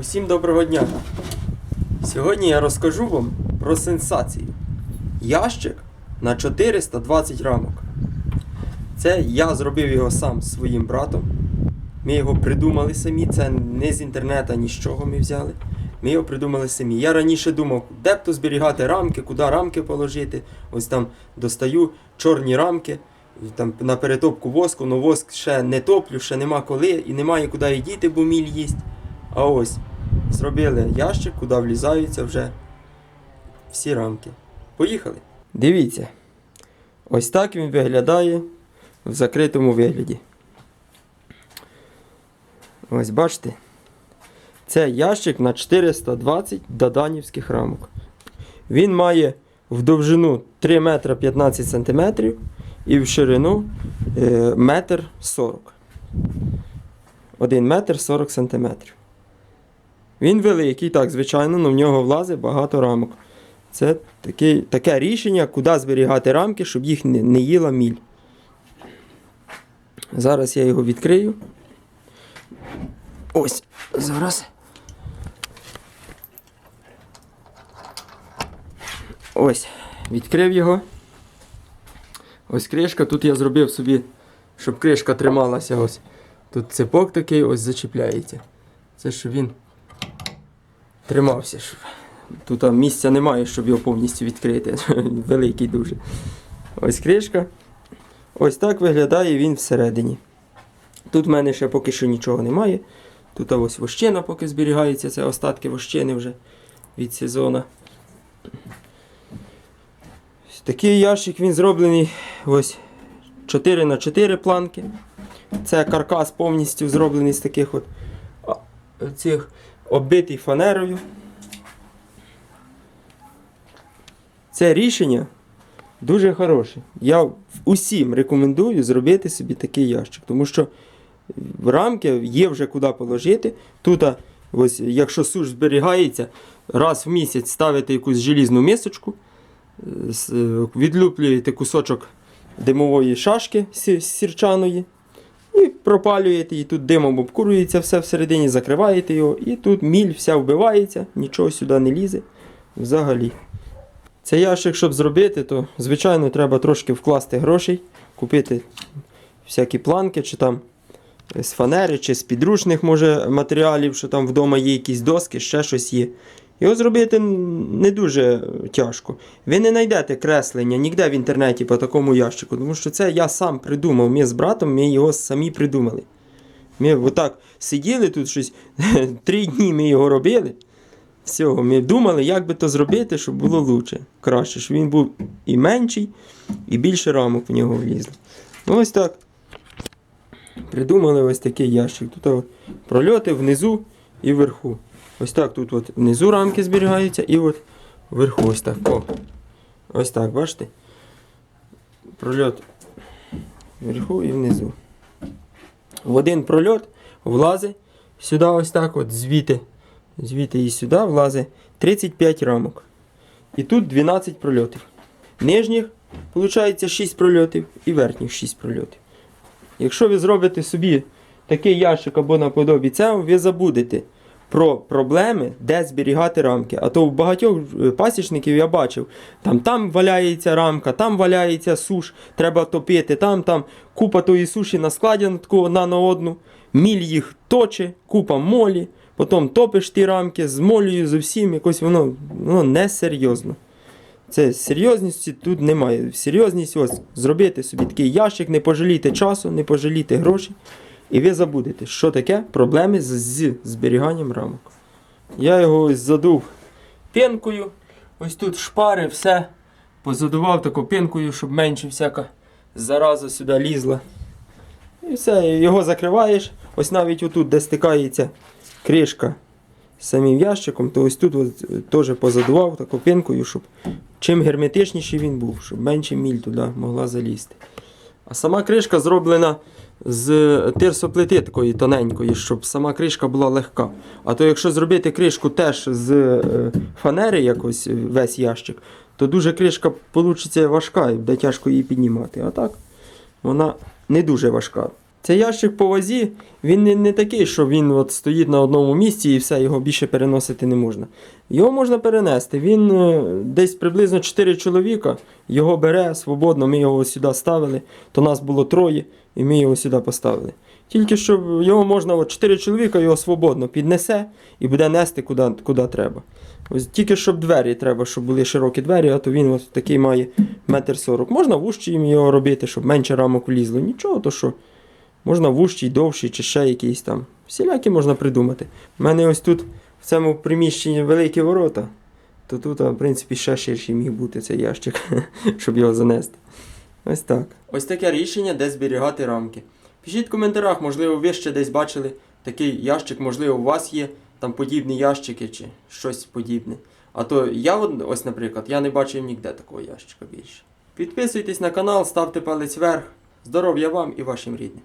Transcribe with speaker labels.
Speaker 1: Усім доброго дня! Сьогодні я розкажу вам про сенсацію. Ящик на 420 рамок. Це я зробив його сам зі своїм братом. Ми його придумали самі, це не з інтернету, ні з чого ми взяли. Ми його придумали самі. Я раніше думав, де б то зберігати рамки, куди рамки положити. Ось там достаю чорні рамки, там на перетопку воску, але воск ще не топлю, ще нема коли і немає куди і діти, бо міль їсть. А ось зробили ящик, куди влізаються вже всі рамки. Поїхали. Дивіться. Ось так він виглядає в закритому вигляді. Ось бачите. Це ящик на 420 доданівських рамок. Він має в довжину 3 метра 15 сантиметрів і в ширину е, метр 40. 1 метр 40 сантиметрів. Він великий, так, звичайно, але в нього влазить багато рамок. Це таке, таке рішення, куди зберігати рамки, щоб їх не, не їла міль. Зараз я його відкрию. Ось, зараз. Ось, відкрив його. Ось кришка. Тут я зробив собі, щоб кришка трималася. Ось. Тут цепок такий ось зачіпляється. Це щоб він тримався. Щоб... Тут місця немає, щоб його повністю відкрити. Великий дуже. Ось кришка. Ось так виглядає він всередині. Тут в мене ще поки що нічого немає. Тут ось вощина поки зберігається, це остатки вощини вже від сезону. Такий ящик він зроблений ось 4 на 4 планки. Це каркас повністю зроблений з таких от цих оббитий фанерою. Це рішення дуже хороше. Я усім рекомендую зробити собі такий ящик, тому що рамки є вже куди положити. Тут, ось, якщо суш зберігається, раз в місяць ставите якусь желізну мисочку, е, е, відлюплюєте кусочок димової шашки сірчаної. І пропалюєте, і тут димом обкурюється все всередині, закриваєте його, і тут міль вся вбивається, нічого сюди не лізе взагалі. Цей ящик, щоб зробити, то звичайно треба трошки вкласти грошей, купити всякі планки, чи там з фанери, чи з підручних може матеріалів, що там вдома є якісь доски, ще щось є. Його зробити не дуже тяжко. Ви не знайдете креслення ніде в інтернеті по такому ящику, тому що це я сам придумав. Ми з братом ми його самі придумали. Ми отак сиділи тут щось, три дні ми його робили. Всього, ми думали, як би то зробити, щоб було лучше, краще, щоб він був і менший, і більше рамок в нього влізло. Ну ось так. Придумали ось такий ящик. Тут от прольоти внизу і вверху. Ось так тут от внизу рамки зберігаються і от вверху ось так. О. Ось так, бачите? Прольот вверху і внизу. В один прольот влазить сюди ось так от звідти. Звідти і сюди влазить 35 рамок. І тут 12 прольотів. Нижніх, виходить, 6 прольотів і верхніх 6 прольотів. Якщо ви зробите собі такий ящик або наподобі цього, ви забудете про проблеми, де зберігати рамки. А то у багатьох е, пасічників я бачив, там там валяється рамка, там валяється суш, треба топити, там там купа тої суші на складі на таку одна на одну, міль їх точе, купа молі, потім топиш ті рамки з молею, з усім, якось воно, воно несерйозно. Це серйозності тут немає. Серйозність ось зробити собі такий ящик, не пожалійте часу, не пожалійте грошей. І ви забудете, що таке проблеми з, зберіганням рамок. Я його ось задув пінкою. Ось тут шпари, все. Позадував таку пінкою, щоб менше всяка зараза сюди лізла. І все, його закриваєш. Ось навіть отут, де стикається кришка з самим ящиком, то ось тут е, теж позадував таку пінкою, щоб чим герметичніший він був, щоб менше міль туди могла залізти. А сама кришка зроблена з тирсоплити такої тоненької, щоб сама кришка була легка. А то якщо зробити кришку теж з е, фанери, якось е, весь ящик, то дуже кришка вийде важка і буде тяжко її піднімати. А так вона не дуже важка. Цей ящик по вазі, він не, не такий, що він от стоїть на одному місці і все, його більше переносити не можна. Його можна перенести. Він е, десь приблизно 4 чоловіка, його бере свободно, ми його сюди ставили, то нас було троє, і ми його сюди поставили. Тільки щоб його можна, от 4 чоловіка його свободно піднесе і буде нести куди, куди треба. Ось тільки щоб двері треба, щоб були широкі двері, а то він от такий має метр сорок. Можна вужче їм його робити, щоб менше рамок улізло. Нічого, то що. Можна вужчий, довший чи ще якийсь там. Всілякі можна придумати. У мене ось тут в цьому приміщенні великі ворота, то тут, в принципі, ще ширший міг бути цей ящик, щоб його занести. Ось так. Ось таке рішення, де зберігати рамки. Пишіть в коментарях, можливо, ви ще десь бачили такий ящик, можливо, у вас є там подібні ящики чи щось подібне. А то я, ось, наприклад, я не бачив ніде такого ящика більше. Підписуйтесь на канал, ставте палець вверх. Здоров'я вам і вашим рідним.